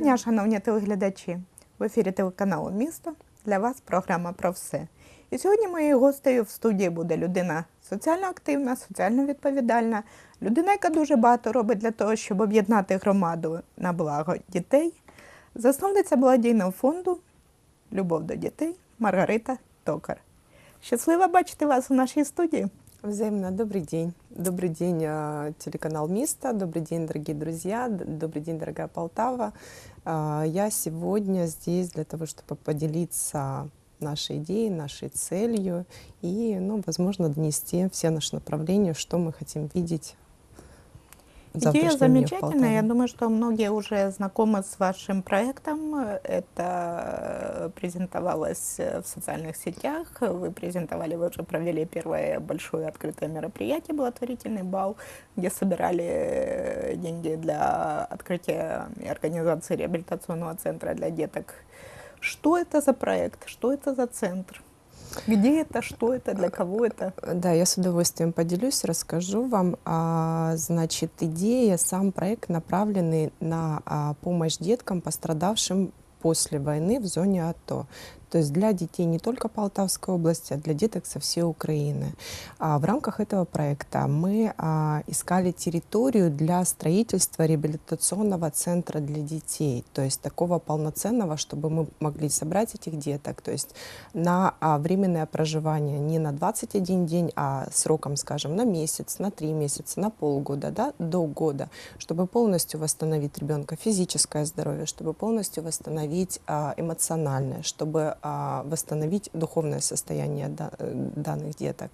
Доброго дня, шановні телеглядачі. В ефірі телеканалу Місто для вас програма про все. І сьогодні моєю гостею в студії буде людина соціально активна, соціально відповідальна, людина, яка дуже багато робить для того, щоб об'єднати громаду на благо дітей. Засновниця благодійного фонду Любов до дітей Маргарита Токар. Щаслива бачити вас у нашій студії. Взаимно. Добрый день. Добрый день, а, телеканал Миста. Добрый день, дорогие друзья. Добрый день, дорогая Полтава. А, Я сегодня здесь для того, чтобы поделиться нашей идеей, нашей целью и, ну, возможно, донести все наши направления, что мы хотим видеть Идея замечательная. Я думаю, что многие уже знакомы с вашим проектом. Это презентовалось в социальных сетях. Вы презентовали, вы уже провели первое большое открытое мероприятие, благотворительный бал, где собирали деньги для открытия и организации реабилитационного центра для деток. Что это за проект? Что это за центр? Где это? Что это? Для кого это? Да, я с удовольствием поделюсь, расскажу вам. А, Значит, идея, сам проект направленный на а, помощь деткам, пострадавшим после войны в зоне АТО. То есть для детей не только Полтавской области, а для деток со всей Украины. А в рамках этого проекта мы а, искали территорию для строительства реабилитационного центра для детей. То есть такого полноценного, чтобы мы могли собрать этих деток. То есть на а, временное проживание не на 21 день, а сроком, скажем, на месяц, на три месяца, на полгода, да, до года, чтобы полностью восстановить ребенка физическое здоровье, чтобы полностью восстановить эмоциональное, чтобы восстановить духовное состояние э, данных деток.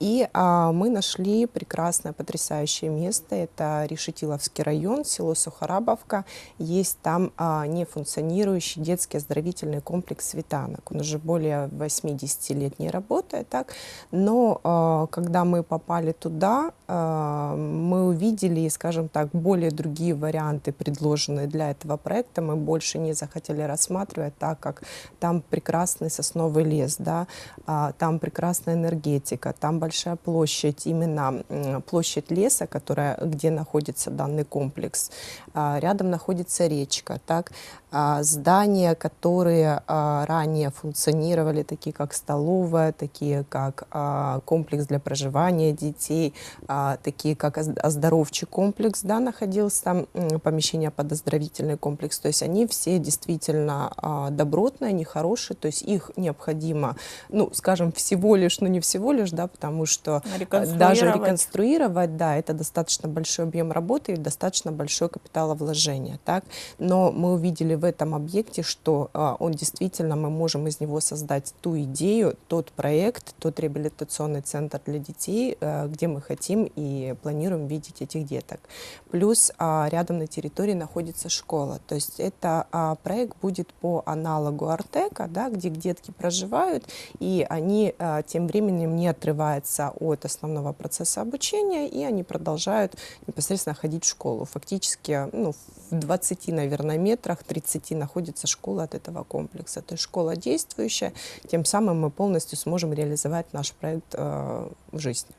И а, мы нашли прекрасное, потрясающее место. Это Решетиловский район, село Сухарабовка. Есть там а, нефункционирующий детский оздоровительный комплекс «Светанок». Он уже более 80 лет не работает, так? но а, когда мы попали туда, а, мы увидели, скажем так, более другие варианты, предложенные для этого проекта. Мы больше не захотели рассматривать, так как там прекрасный сосновый лес, да, а, там прекрасная энергетика, там большая площадь, именно площадь леса, которая, где находится данный комплекс. А, Рядом находится речка, так, А, здания, которые ранее функционировали, такие как столовая, такие как комплекс для проживания детей, такие как оз- оздоровчий комплекс, да, находился там помещение под оздоровительный комплекс. То есть они все действительно добротные, они хорошие, то есть их необходимо, ну, скажем, всего лишь, ну не всего лишь, да, потому что э, даже Реконструировать. реконструировать, да, это достаточно большой объем работы и достаточно большое капиталовложение, так. Но мы увидели в этом объекте, что а, он действительно, мы можем из него создать ту идею, тот проект, тот реабилитационный центр для детей, э, где мы хотим и планируем видеть этих деток. Плюс а, рядом на территории находится школа, то есть это а, проект будет по аналогу Артека, да, где детки проживают, и они а, тем временем не отрываются от основного процесса обучения, и они продолжают непосредственно ходить в школу. Фактически ну, в 20, наверное, метрах, 30 находится школа от этого комплекса. То есть школа действующая, тем самым мы полностью сможем реализовать наш проект э, в жизни.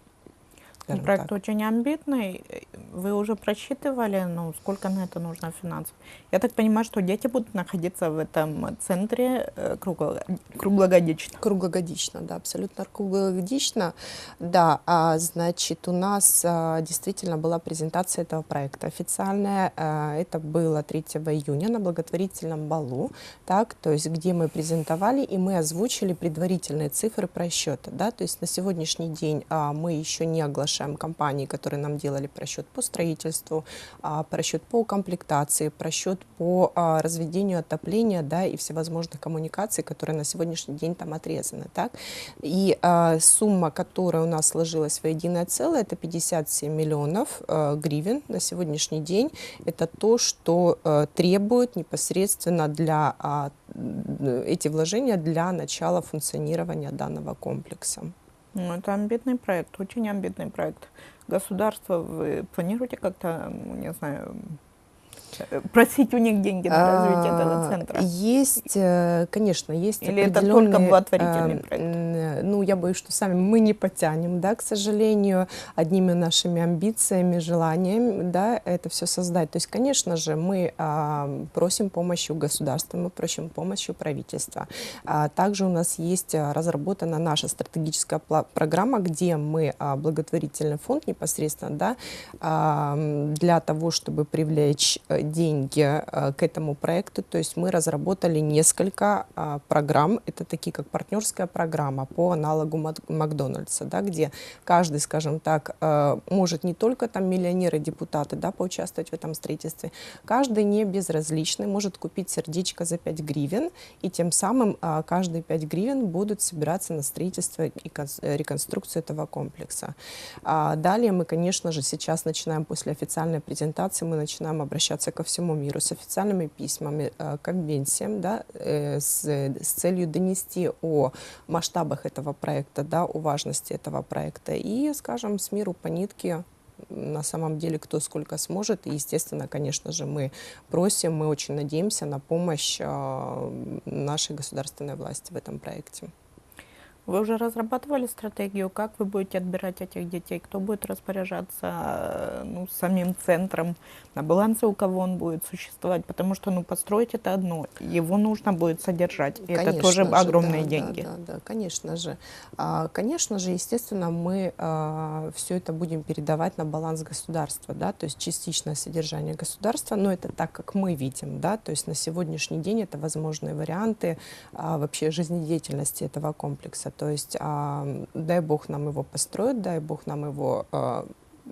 Скажем Проект так. очень амбитный. Вы уже просчитывали, ну, сколько на это нужно финансов? Я так понимаю, что дети будут находиться в этом центре э, кругло- круглогодично. Круглогодично, да, абсолютно круглогодично. Да, а, значит, у нас а, действительно была презентация этого проекта официальная. а, Это было 3 июня на благотворительном балу, так, то есть где мы презентовали и мы озвучили предварительные цифры просчета, да, то есть на сегодняшний день а, мы еще не оглашаем компании, которые нам делали просчет по строительству, а, просчет по комплектации, просчет по а, разведению отопления, да, и всевозможных коммуникаций, которые на сегодняшний день там отрезаны, так. И а, сумма, которая у нас сложилась в единое целое, это 57 миллионов э, гривен на сегодняшний день. Это то, что э, требует непосредственно для эти вложения для начала функционирования данного комплекса. Ну, это амбитный проект, очень амбитный проект. Государство, вы планируете как-то, не знаю, просить у них деньги на развитие этого А, центра? Есть, э, конечно, есть Или это только благотворительный э, проект? Ну, я боюсь, что сами мы не потянем, да, к сожалению, одними нашими амбициями, желаниями, да, это все создать. То есть, конечно же, мы а, просим помощи у государства, мы просим помощи у правительства. А также у нас есть разработана наша стратегическая программа, где мы, благотворительный фонд непосредственно, да, для того, чтобы привлечь э, деньги э, к этому проекту, то есть мы разработали несколько а, программ, это такие как партнерская программа по аналогу Мак- Макдональдса, да, где каждый, скажем так, э, может не только там миллионеры, депутаты, да, поучаствовать в этом строительстве, каждый не безразличный может купить сердечко за 5 гривен, и тем самым а, каждые 5 гривен будут собираться на строительство и э, реконструкцию этого комплекса. А далее мы, конечно же, сейчас начинаем после официальной презентации, мы начинаем обращаться ко всему миру с официальными письмами, э, конвенциям, да, э, с, с целью донести о масштабах этого проекта, да, о важности этого проекта и, скажем, с миру по нитке на самом деле кто сколько сможет. И, естественно, конечно же, мы просим, мы очень надеемся на помощь э, нашей государственной власти в этом проекте. Вы уже разрабатывали стратегию, как вы будете отбирать этих детей, кто будет распоряжаться э, ну, самим центром, на балансе у кого он будет существовать, потому что ну, построить это одно, его нужно будет содержать, и это Конечно тоже же, огромные да, деньги. Да, да, да, конечно же. А, Конечно же, естественно, мы все это будем передавать на баланс государства, да, то есть частичное содержание государства, но это так, как мы видим, да, то есть на сегодняшний день это возможные варианты а, вообще жизнедеятельности этого комплекса. То есть а, дай бог нам его построить, дай бог нам его а,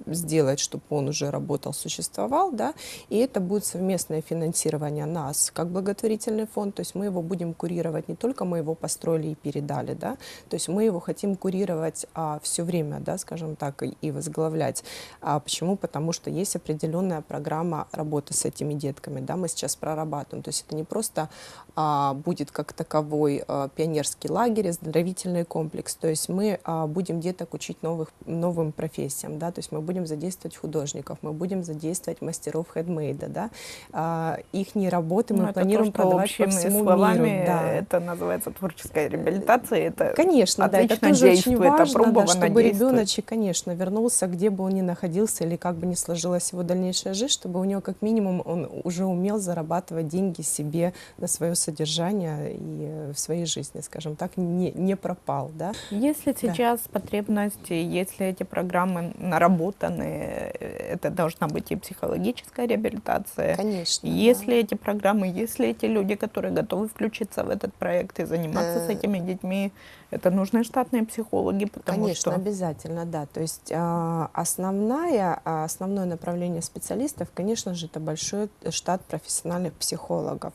сделать, чтобы он уже работал, существовал, да, и это будет совместное финансирование нас, как благотворительный фонд, то есть мы его будем курировать, не только мы его построили и передали, да, то есть мы его хотим курировать а, все время, да, скажем так, и, и возглавлять. А почему? Потому что есть определенная программа работы с этими детками, да, мы сейчас прорабатываем, то есть это не просто будет как таковой а, пионерский лагерь, оздоровительный комплекс, то есть мы а, будем деток учить новых, новым профессиям, да, то есть мы будем задействовать художников, мы будем задействовать мастеров хедмейда, да, а, их работы мы Ну, планируем то, продавать по всему словами миру. Да. это называется творческая реабилитация, это Конечно, да, это тоже очень важно, да, чтобы ребеночек, конечно, вернулся, где бы он ни находился или как бы ни сложилась его дальнейшая жизнь, чтобы у него как минимум он уже умел зарабатывать деньги себе на свое содержание и в своей жизни, скажем так, не, не пропал, да. Если сейчас потребности, если эти программы наработаны, это должна быть и психологическая реабилитация. Конечно. Если эти программы, если эти люди, которые готовы включиться в этот проект и заниматься с Э. этими детьми, это нужны штатные психологи, потому Конечно, что обязательно, да. То есть а, основная, а, основное направление специалистов, конечно же, это большой штат профессиональных психологов.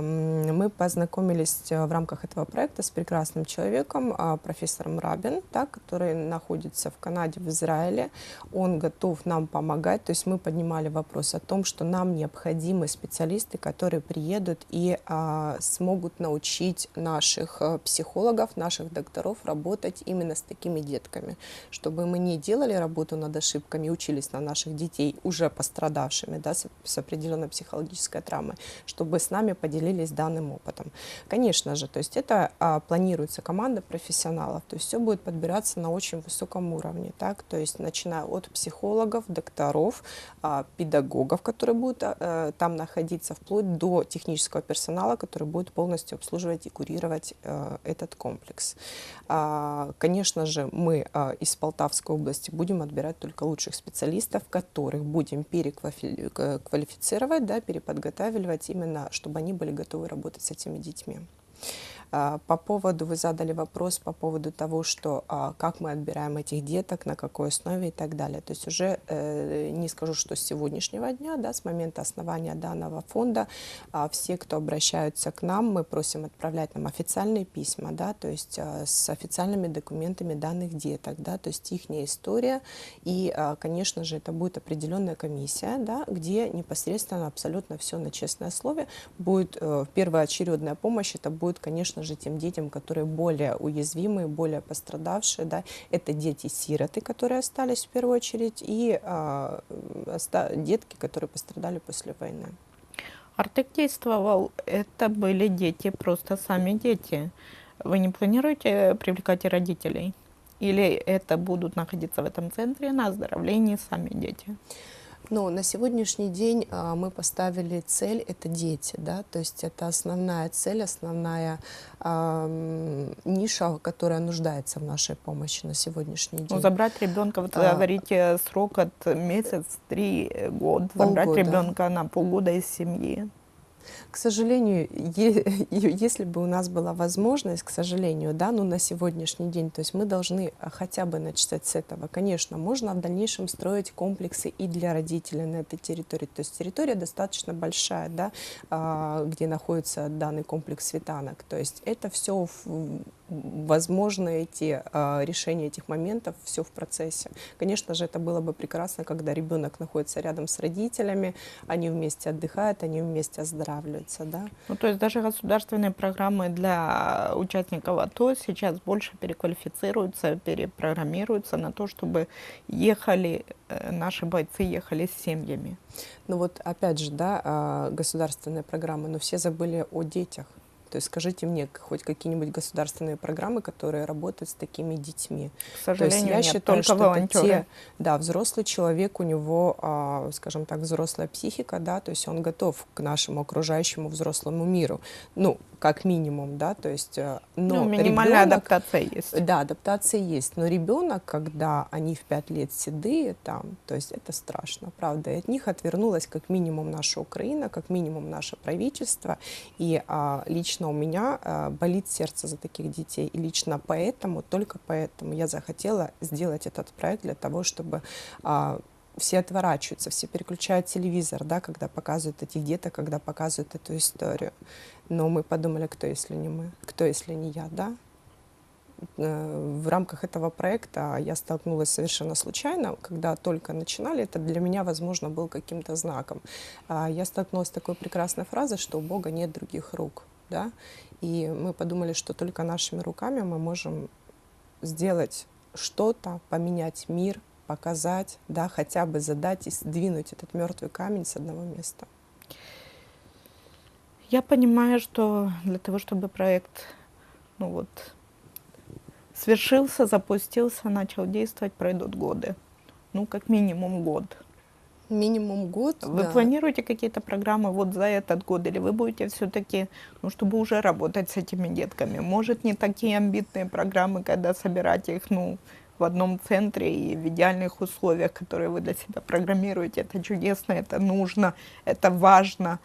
Мы познакомились э, в рамках этого проекта с прекрасным человеком, а, профессором Рабин, да, который находится в Канаде, в Израиле. Он готов нам помогать. То есть мы поднимали вопрос о том, что нам необходимы специалисты, которые приедут и а, смогут научить наших э, психологов, наших докторов работать именно с такими детками, чтобы мы не делали работу над ошибками, учились на наших детей, уже пострадавшими да, с, с определенной психологической травмой, чтобы с нами поделились данным опытом. Конечно же, то есть это а, планируется команда профессионалов, то есть все будет подбираться на очень высоком уровне, так, то есть начиная от психологов, докторов, а, педагогов, которые будут а, э, там находиться, вплоть до технического персонала, который будет полностью обслуживать и курировать э, этот комплекс. А, Конечно же, мы а, из Полтавской области будем отбирать только лучших специалистов, которых будем переквалифицировать, да, переподготавливать именно, чтобы они были готовы работать с этими детьми. А, По поводу, вы задали вопрос по поводу того, что а, как мы отбираем этих деток, на какой основе и так далее. То есть уже э, не скажу, что с сегодняшнего дня, да, с момента основания данного фонда, а, все, кто обращаются к нам, мы просим отправлять нам официальные письма, да, то есть с официальными документами данных деток, да, то есть их история. И, конечно же, это будет определенная комиссия, да, где непосредственно абсолютно все на честное слове будет э, первоочередная помощь, это будет, конечно же, тем детям, которые более уязвимые, более пострадавшие, да, это дети-сироты, которые остались в первую очередь, и а, детки, которые пострадали после войны. Артек действовал, это были дети, просто сами дети. Вы не планируете привлекать родителей? Или это будут находиться в этом центре на оздоровлении сами дети? Но на сегодняшний день а, мы поставили цель — это дети, да, то есть это основная цель, основная а, ниша, которая нуждается в нашей помощи на сегодняшний ну, день. Ну, забрать ребенка, вот вы а, говорите, срок от месяц, три, год, забрать ребенка на полгода из семьи. К сожалению, если бы у нас была возможность, к сожалению, да, ну на сегодняшний день, то есть мы должны а, хотя бы начать с этого. Конечно, можно в дальнейшем строить комплексы и для родителей на этой территории. То есть территория достаточно большая, да, а, где находится данный комплекс светанок. То есть это все возможно эти э, решения этих моментов, все в процессе. Конечно же, это было бы прекрасно, когда ребенок находится рядом с родителями, они вместе отдыхают, они вместе оздоравливаются, да. Ну, то есть даже государственные программы для участников АТО сейчас больше переквалифицируются, перепрограммируются на то, чтобы ехали, э, наши бойцы ехали с семьями. Ну вот опять же, да, э, государственные программы, но все забыли о детях. То есть скажите мне хоть какие-нибудь государственные программы, которые работают с такими детьми. К сожалению, То есть я нет, считаю, только что это те, да, взрослый человек, у него, а, скажем так, взрослая психика, да, то есть он готов к нашему окружающему взрослому миру. Ну, как минимум, да, то есть, э, но ну, минимальная ребенок, адаптация есть. Да, адаптация есть, но ребенок, когда они в пять лет седые там, то есть это страшно, правда, и от них отвернулась как минимум наша Украина, как минимум наше правительство, и а, лично у меня а, болит сердце за таких детей, и лично поэтому, только поэтому я захотела сделать этот проект для того, чтобы а, все отворачиваются, все переключают телевизор, да, когда показывают этих деток, когда показывают эту историю. Но мы подумали, кто если не мы, кто если не я, да. Э, в рамках этого проекта я столкнулась совершенно случайно, когда только начинали, это для меня, возможно, был каким-то знаком. А, я столкнулась с такой прекрасной фразой, что у Бога нет других рук, да, и мы подумали, что только нашими руками мы можем сделать что-то, поменять мир, показать, да, хотя бы задать и сдвинуть этот мертвый камень с одного места. Я понимаю, что для того, чтобы проект ну вот, свершился, запустился, начал действовать, пройдут годы. Ну, как минимум год. Минимум год. Вы да. планируете какие-то программы вот за этот год, или вы будете все-таки, ну, чтобы уже работать с этими детками? Может, не такие амбитные программы, когда собирать их, ну, в одном центре и в идеальных условиях, которые вы для себя программируете. Это чудесно, это нужно, это важно.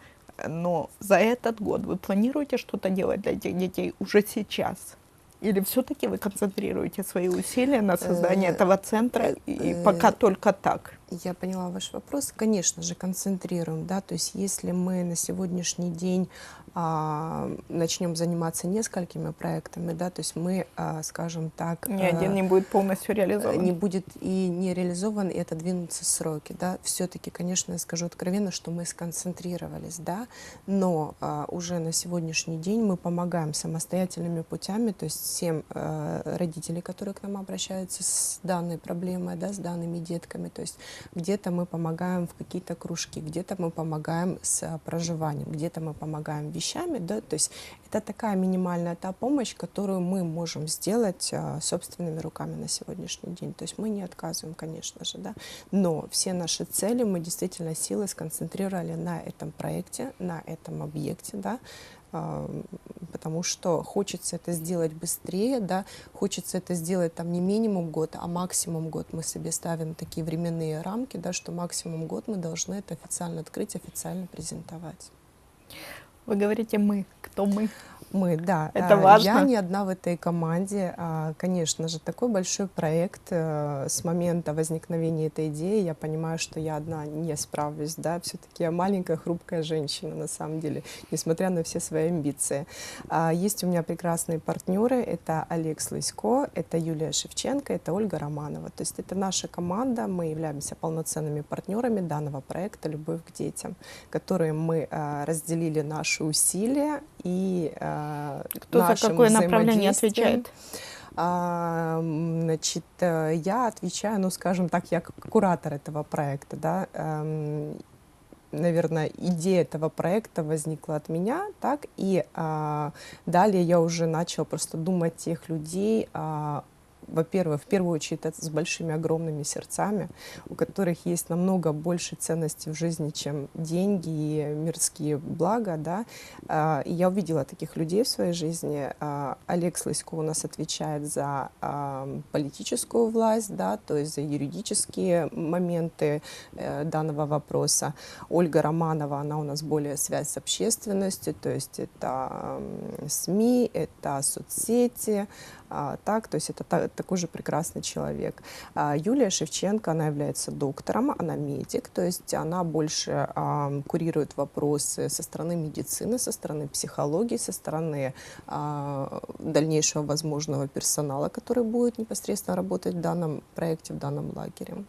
Но за этот год вы планируете что-то делать для этих детей уже сейчас? Или все-таки вы концентрируете свои усилия на создании э, этого центра и э, пока только так? Я поняла ваш вопрос. Конечно же, концентрируем. Да? То есть если мы на сегодняшний день а, начнем заниматься несколькими проектами, да, то есть мы, а, скажем так... Ни один не будет полностью реализован. Не будет и не реализован, и отодвинутся сроки, да. Все-таки, конечно, я скажу откровенно, что мы сконцентрировались, да, но а, уже на сегодняшний день мы помогаем самостоятельными путями, то есть всем а, родителей, которые к нам обращаются с данной проблемой, да, с данными детками, то есть где-то мы помогаем в какие-то кружки, где-то мы помогаем с проживанием, где-то мы помогаем вещами, да, то есть это такая минимальная та помощь, которую мы можем сделать а, собственными руками на сегодняшний день. То есть мы не отказываем, конечно же, да, но все наши цели мы действительно силы сконцентрировали на этом проекте, на этом объекте, да, потому что хочется это сделать быстрее, да, хочется это сделать там не минимум год, а максимум год. Мы себе ставим такие временные рамки, да, что максимум год мы должны это официально открыть, официально презентовать. Вы говорите «мы». Кто мы? Мы, да. Это важно. Я не одна в этой команде. А, конечно же, такой большой проект. Э, с момента возникновения этой идеи я понимаю, что я одна не справлюсь. Да? Все-таки я маленькая, хрупкая женщина, на самом деле, несмотря на все свои амбиции. А, есть у меня прекрасные партнеры. Это Олег Слысько, это Юлия Шевченко, это Ольга Романова. То есть это наша команда. Мы являемся полноценными партнерами данного проекта «Любовь к детям», которые мы а, разделили наши усилия и э, Кто за нашим какое направление отвечает? А, Значит, э, я отвечаю, ну, скажем так, я как куратор этого проекта, да. эм, Наверное, идея этого проекта возникла от меня, так, и а, далее я уже начала просто думать тех людей, а, во-первых, в первую очередь это с большими огромными сердцами, у которых есть намного больше ценностей в жизни, чем деньги и мирские блага, да. А, И я увидела таких людей в своей жизни. А, Олег Слысько у нас отвечает за а, политическую власть, да, то есть за юридические моменты э, данного вопроса. Ольга Романова, она у нас более связь с общественностью, то есть это СМИ, это соцсети, а, так, то есть это та- такой же прекрасный человек. А, Юлия Шевченко, она является доктором, она медик, то есть она больше ам, курирует вопросы со стороны медицины, со стороны психологии, со стороны а, дальнейшего возможного персонала, который будет непосредственно работать в данном проекте, в данном лагере.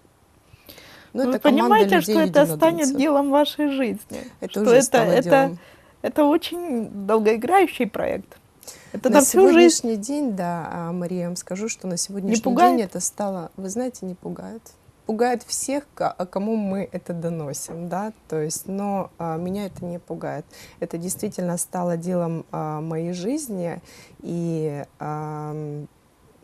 Ну, Вы это понимаете, людей что это станет делом вашей жизни? Это что уже это, стало это, делом. это очень долгоиграющий проект. Это на на всю жизнь. сегодняшний день, да, а, Мария, я вам скажу, что на сегодняшний день это стало, вы знаете, не пугает. Пугает всех, а кому мы это доносим, да, то есть, но а, меня это не пугает. Это действительно стало делом а, моей жизни, и ам,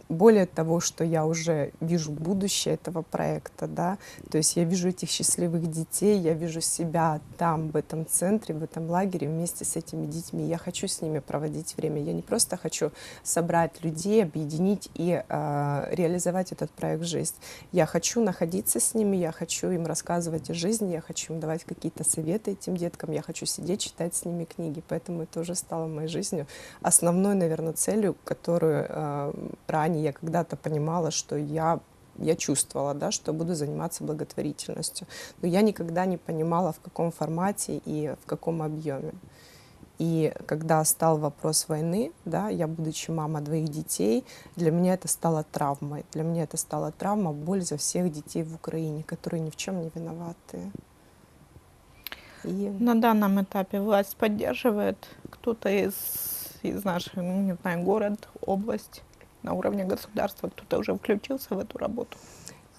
более того, что я уже вижу будущее этого проекта, да, то есть я вижу этих счастливых детей, я вижу себя там, в этом центре, в этом лагере вместе с этими детьми. Я хочу с ними проводить время. Я не просто хочу собрать людей, объединить и э, реализовать этот проект жизнь. Я хочу находиться с ними, я хочу им рассказывать о жизни, я хочу им давать какие-то советы этим деткам, я хочу сидеть, читать с ними книги. Поэтому это уже стало моей жизнью основной, наверное, целью, которую э, ранее я когда-то понимала, что я я чувствовала, да, что буду заниматься благотворительностью. Но я никогда не понимала, в каком формате и в каком объеме. И когда стал вопрос войны, да, я, будучи мама двоих детей, для меня это стало травмой. Для меня это стало травма, боль за всех детей в Украине, которые ни в чем не виноваты. И На данном этапе власть поддерживает кто-то из, из наших, ну, не знаю, город, область на уровне государства, кто-то уже включился в эту работу.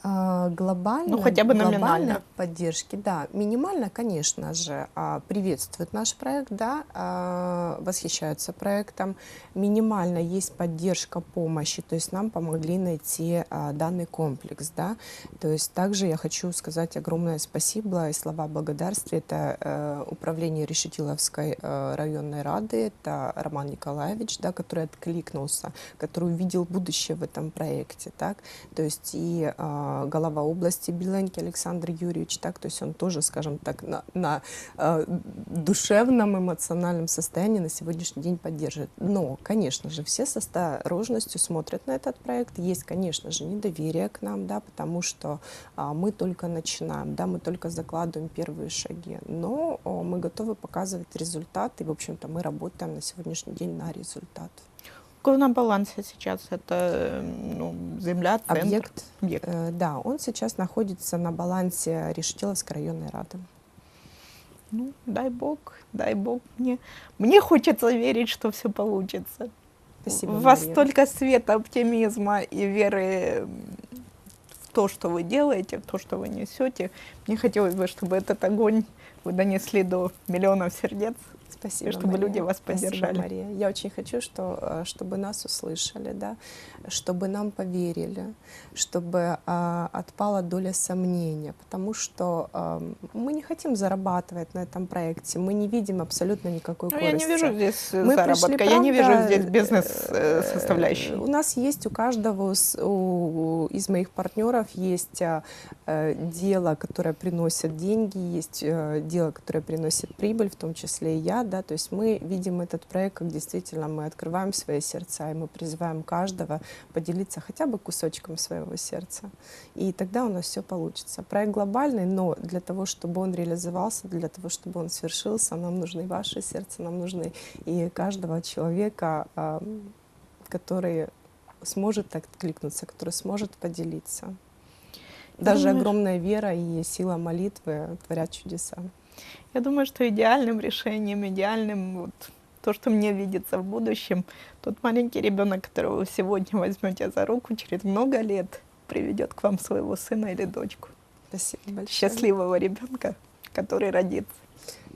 А, глобально, Ну, хотя бы глобальной поддержки, да, минимально, конечно же, а, приветствует наш проект, да, а, восхищаются проектом. Минимально есть поддержка помощи, то есть нам помогли найти данный комплекс, да. То есть также я хочу сказать огромное спасибо и слова благодарствия. Это э, управление Решетиловской э, районной рады, это Роман Николаевич, да, который откликнулся, который увидел будущее в этом проекте, так. То есть и голова области Беленький Александр Юрьевич, так, то есть он тоже, скажем так, на, на э, душевном, эмоциональном состоянии на сегодняшний день поддерживает. Но, конечно же, все с осторожностью смотрят на этот проект. Есть, конечно же, недоверие к нам, да, потому что а, мы только начинаем, да, мы только закладываем первые шаги. Но мы готовы показывать результат, и, в общем-то, мы работаем на сегодняшний день на результат. На балансе сейчас? Это ну, земля, центр, Объект объект. Э, Да, он сейчас находится на балансе Решетиловской районной рады. Ну, дай бог, дай бог мне. Мне хочется верить, что все получится. Спасибо, У вас Мария. столько света, оптимизма и веры в то, что вы делаете, в то, что вы несете. Мне хотелось бы, чтобы этот огонь вы донесли до миллионов сердец. Спасибо, и чтобы Мария. люди вас Спасибо, поддержали. Мария. Я очень хочу, что, э, чтобы нас услышали, да, чтобы нам поверили, чтобы а, отпала доля сомнения, потому что ам, мы не хотим зарабатывать на этом проекте, мы не видим абсолютно никакой Ну, я не вижу здесь э, Мы заработка, пришли, я не вижу правда, здесь э, бизнес-составляющей. У нас есть у каждого у- из моих партнеров есть а, э, дело, которое приносит деньги, есть э, дело, которое приносит прибыль, в том числе и я, да, то есть мы видим этот проект как действительно мы открываем свои сердца и мы призываем каждого поделиться хотя бы кусочком своего сердца, и тогда у нас все получится. Проект глобальный, но для того, чтобы он реализовался, для того, чтобы он свершился, нам нужны ваше сердце, нам нужны и каждого человека, который сможет откликнуться, который сможет поделиться. Даже Думаешь? огромная вера и сила молитвы творят чудеса. Я думаю, что идеальным решением, идеальным вот то, что мне видится в будущем, тот маленький ребенок, которого вы сегодня возьмете за руку, через много лет приведет к вам своего сына или дочку. Спасибо большое. Счастливого ребенка, который родится.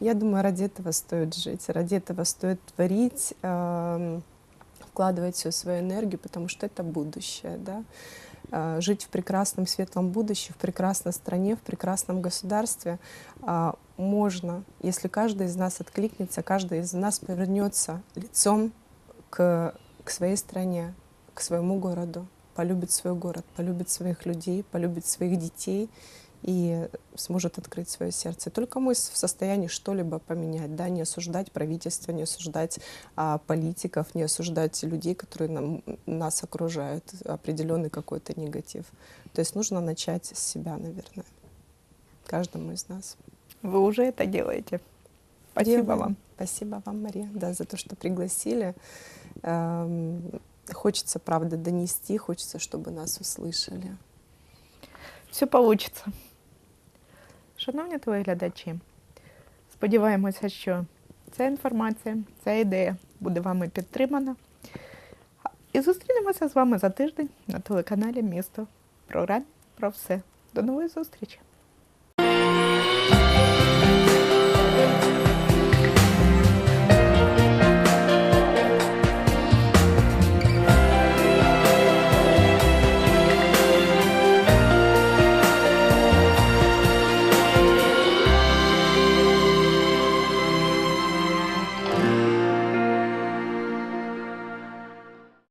Я думаю, ради этого стоит жить, ради этого стоит творить, эм, вкладывать всю свою энергию, потому что это будущее, да. Э, Жить в прекрасном, светлом будущем, в прекрасной стране, в прекрасном государстве а, можно, если каждый из нас откликнется, каждый из нас повернется лицом к, к своей стране, к своему городу, полюбит свой город, полюбит своих людей, полюбит своих детей и сможет открыть свое сердце. Только мы в состоянии что-либо поменять, да, не осуждать правительство, не осуждать а, политиков, не осуждать людей, которые нам, нас окружают, определенный какой-то негатив. То есть нужно начать с себя, наверное, каждому из нас. Вы уже это делаете. Спасибо Делаем. вам. Спасибо вам, Мария, да, за то, что пригласили. Эм, Хочется, правда, донести, хочется, чтобы нас услышали. Все получиться. Шановні твої глядачі, сподіваємося, що ця інформація, ця ідея буде вами підтримана. І зустрінемося з вами за тиждень на телеканалі Місто в програмі про все. До нової зустрічі!